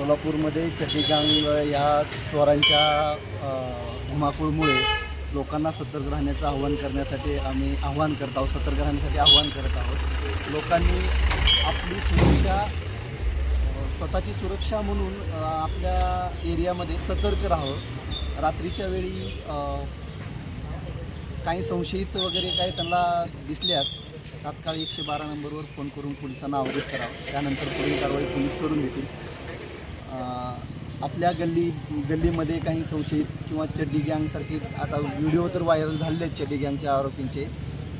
सोलापूरमध्ये चटीगांग या चोरांच्या धुमाकूळमुळे लोकांना सतर्क राहण्याचं आवाहन करण्यासाठी आम्ही आवाहन करत आहोत सतर्क राहण्यासाठी आवाहन करत आहोत. लोकांनी आपली सुरक्षा स्वतःची सुरक्षा म्हणून आपल्या एरियामध्ये सतर्क राहावं. रात्रीच्या वेळी काही संशयित वगैरे काही त्यांना दिसल्यास तात्काळ एकशे बारा नंबरवर फोन करून पोलिसांना अवगत करावं. त्यानंतर पुढील कारवाई पोलीस करून घेतील. आपल्या गल्ली गल्लीमध्ये काही संशयित किंवा चड्डी गँगसारखे आता व्हिडिओ तर व्हायरल झालेले आहेत चड्डी गँगच्या आरोपींचे.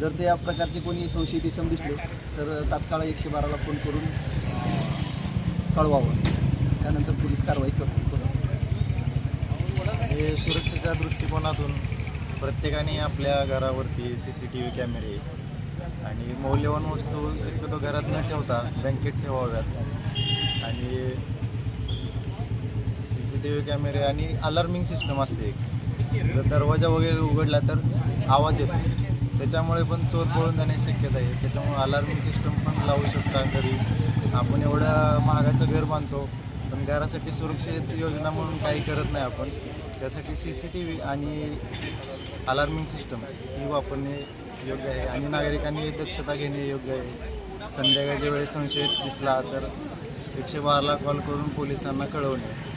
जर ते या प्रकारचे कोणी संशयित इसम दिसले तर तात्काळ एकशे बाराला फोन करून कळवावं. त्यानंतर पोलीस कारवाई करतील हे सुरक्षेच्या दृष्टिकोनातून प्रत्येकाने आपल्या घरावरती सी सी टी व्ही कॅमेरे आणि मौल्यवान वस्तू शक्यतो घरात न ठेवता बँकेत ठेवाव्यात. आणि सी कॅमेरे आणि अलार्मिंग सिस्टम असते एक. जर दरवाजा वगैरे उघडला तर आवाज येतो. त्याच्यामुळे पण चोर पळून जाण्याची शक्यता आहे. त्याच्यामुळे अलार्मिंग सिस्टम पण लावू शकता घरी. आपण एवढं महागाचं घर बांधतो पण घरासाठी सुरक्षित योजना म्हणून काही करत नाही आपण. त्यासाठी सी सी टी व्ही आणि अलार्मिंग सिस्टम ही वापरणे योग्य आहे आणि नागरिकांनी दक्षता घेणे योग्य आहे. संध्याकाळच्या वेळेस संशयित दिसला तर एकशे बाराला कॉल करून पोलिसांना कळवणे.